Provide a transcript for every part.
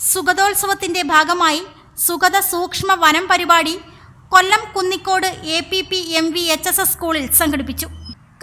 സുഗതോത്സവത്തിന്റെ ഭാഗമായി സുഗത സൂക്ഷ്മ വനം പരിപാടി Kollam Kunnicode A P P M V H S S സ്കൂളിൽ സംഘടിപ്പിച്ചു.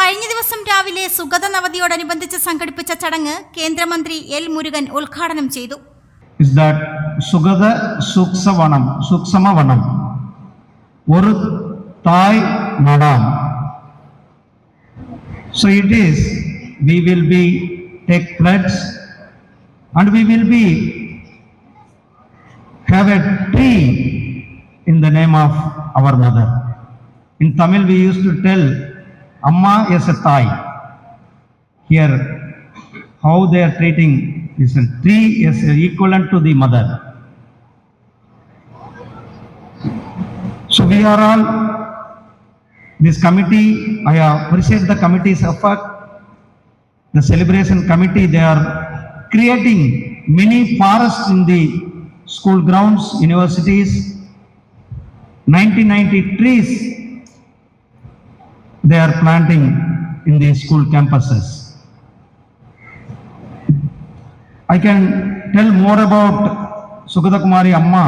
കഴിഞ്ഞ ദിവസം രാവിലെ സുഗത നവതിയോടനുബന്ധിച്ച് സംഘടിപ്പിച്ച ചടങ്ങ് കേന്ദ്രമന്ത്രി എൽ മുരുകൻ ഉദ്ഘാടനം ചെയ്തു. സുഗത ഒരു തായ് നടാം. So it is we will be take pledge and we will be have a tree in the name of our mother in tamil we used to tell amma is a thai here how they are treating is a tree is equivalent to the mother. So we are all, this committee, I appreciate the committee's effort. The celebration committee, they are creating many forests in the school grounds, universities. 1990 trees they are planting in the school campuses. I can tell more about Sugata Kumari Amma.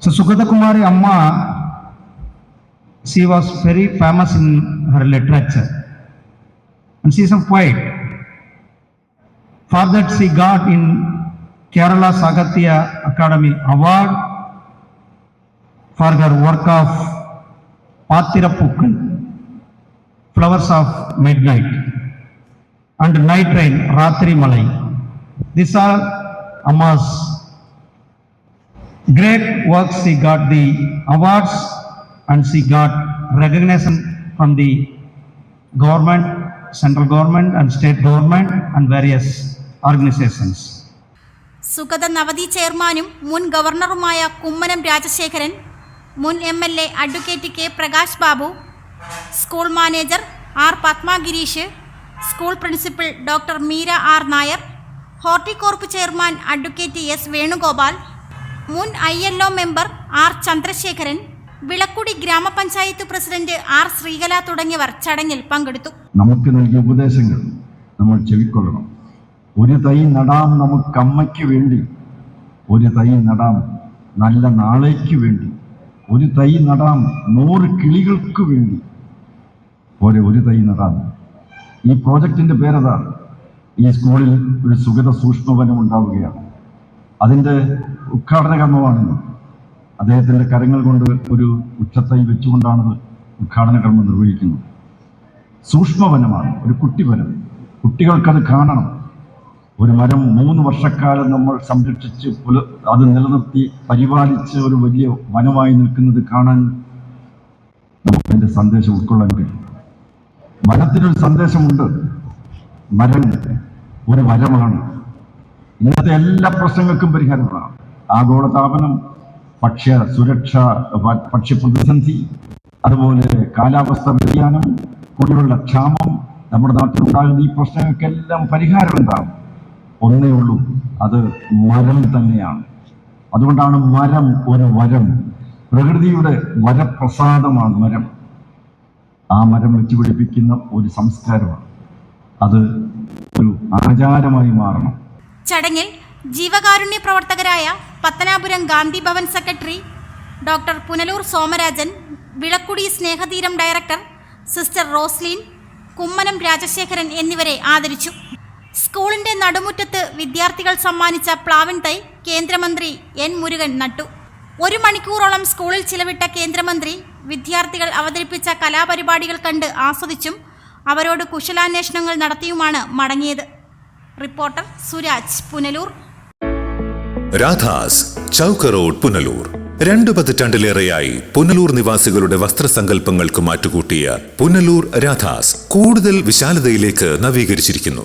So Sugata Kumari Amma, she was very famous in her literature. And she is a poet. For that she got in Kerala Sagatya Academy Award for her work of Pathirapukkal, Flowers of Midnight and Night Rain, Ratri Malai. These are Amma's great works. She got the awards and she got recognition from the government, central government and state government and various organizations. Sugatha നവതി ചെയർമാനും മുൻ ഗവർണറുമായ കുമ്മനം രാജശേഖരൻ മുൻ M L A advocate K Prakash Babu school manager R Padmagireesh school principal doctor Meera R Nair Horticorp chairman advocate S Venugopal മുൻ I L O member R Chandrasekharan Vilakkudi ഗ്രാമപഞ്ചായത്ത് president R Sreekala തുടങ്ങിയവർ ചടങ്ങിൽ പങ്കെടുത്തു. നമുക്ക് നൽകിയ ഉപദേശങ്ങൾ നമ്മൾ ചെവിക്കൊള്ളണം. ഒരു തൈ നടാം നമുക്ക് അമ്മയ്ക്ക് വേണ്ടി. ഒരു തൈ നടാം നല്ല നാളേക്ക് വേണ്ടി. ഒരു തൈ നടാം നൂറ് കിളികൾക്ക് വേണ്ടി. പോലെ ഒരു തൈ നടാം. ഈ പ്രോജക്റ്റിന്റെ പേരതാണ് ഈ സ്കൂളിൽ ഒരു സുഗത സൂക്ഷ്മവനം ഉണ്ടാവുകയാണ്. അതിന്റെ ഉദ്ഘാടന കർമ്മമാണിന്ന് അദ്ദേഹത്തിന്റെ കരങ്ങൾ കൊണ്ട് ഒരു ഉച്ചത്തൈ വെച്ചുകൊണ്ടാണ് ഉദ്ഘാടന കർമ്മം നിർവഹിക്കുന്നത്. സൂക്ഷ്മവനമാണ് ഒരു കുട്ടിവനം. കുട്ടികൾക്കത് കാണണം. ഒരു മരം മൂന്ന് വർഷക്കാലം നമ്മൾ സംരക്ഷിച്ച് പുല അത് നിലനിർത്തി പരിപാലിച്ച് ഒരു വലിയ വനമായി നിൽക്കുന്നത് കാണാൻ നമുക്ക് അതിന്റെ സന്ദേശം ഉൾക്കൊള്ളാൻ കഴിയും. വനത്തിനൊരു സന്ദേശമുണ്ട്. മരം ഒരു വരമാണ്. ഇന്നത്തെ എല്ലാ പ്രശ്നങ്ങൾക്കും പരിഹാരമാണ് ആഗോളതാപനം ഭക്ഷ്യ സുരക്ഷ ഭക്ഷ്യ പ്രതിസന്ധി അതുപോലെ കാലാവസ്ഥ വ്യതിയാനം കുടിവെള്ള ക്ഷാമം നമ്മുടെ നാട്ടിലുണ്ടാകുന്ന ഈ പ്രശ്നങ്ങൾക്കെല്ലാം പരിഹാരം ഉണ്ടാകും ഒന്നേ ഉള്ളൂ. അത് മരം തന്നെയാണ്. അതുകൊണ്ടാണ് മരം ഒരു വരം. പ്രകൃതിയുടെ വരപ്രസാദമാണ് മരം. ആ മരം വെച്ചുപിടിപ്പിക്കുന്ന ഒരു സംസ്കാരമാണ്. അത് ഒരു ആചാരമായി മാറണം. ചടങ്ങിൽ ജീവകാരുണ്യ പ്രവർത്തകരായ Pathanapuram Gandhi Bhavan secretary doctor Punalur Somarajan Vilakkudi Snehatheeram director sister Roslin Kummanam Rajasekharan എന്നിവരെ ആദരിച്ചു. സ്കൂളിന്റെ നടുമുറ്റത്ത് വിദ്യാർത്ഥികൾ സമ്മാനിച്ച പ്ലാവിൻ തൈ കേന്ദ്രമന്ത്രി എൻ മുരുകൻ നട്ടു. ഒരു മണിക്കൂറോളം സ്കൂളിൽ ചിലവിട്ട കേന്ദ്രമന്ത്രി വിദ്യാർത്ഥികൾ അവതരിപ്പിച്ച കലാപരിപാടികൾ കണ്ട് ആസ്വദിച്ചും അവരോട് കുശലാന്വേഷണങ്ങൾ നടത്തിയുമാണ് മടങ്ങിയത്. റിപ്പോർട്ടർ സുരാജ് പുനലൂർ. രാധാസ് ചൗക്ക് റോഡ് പുനലൂർ. രണ്ടു പതിറ്റാണ്ടിലേറെയായി പുനലൂർ നിവാസികളുടെ വസ്ത്രസങ്കല്പങ്ങൾക്ക് മാറ്റുകൂട്ടിയ പുനലൂർ രാധാസ് കൂടുതൽ വിശാലതയിലേക്ക് നവീകരിച്ചിരിക്കുന്നു.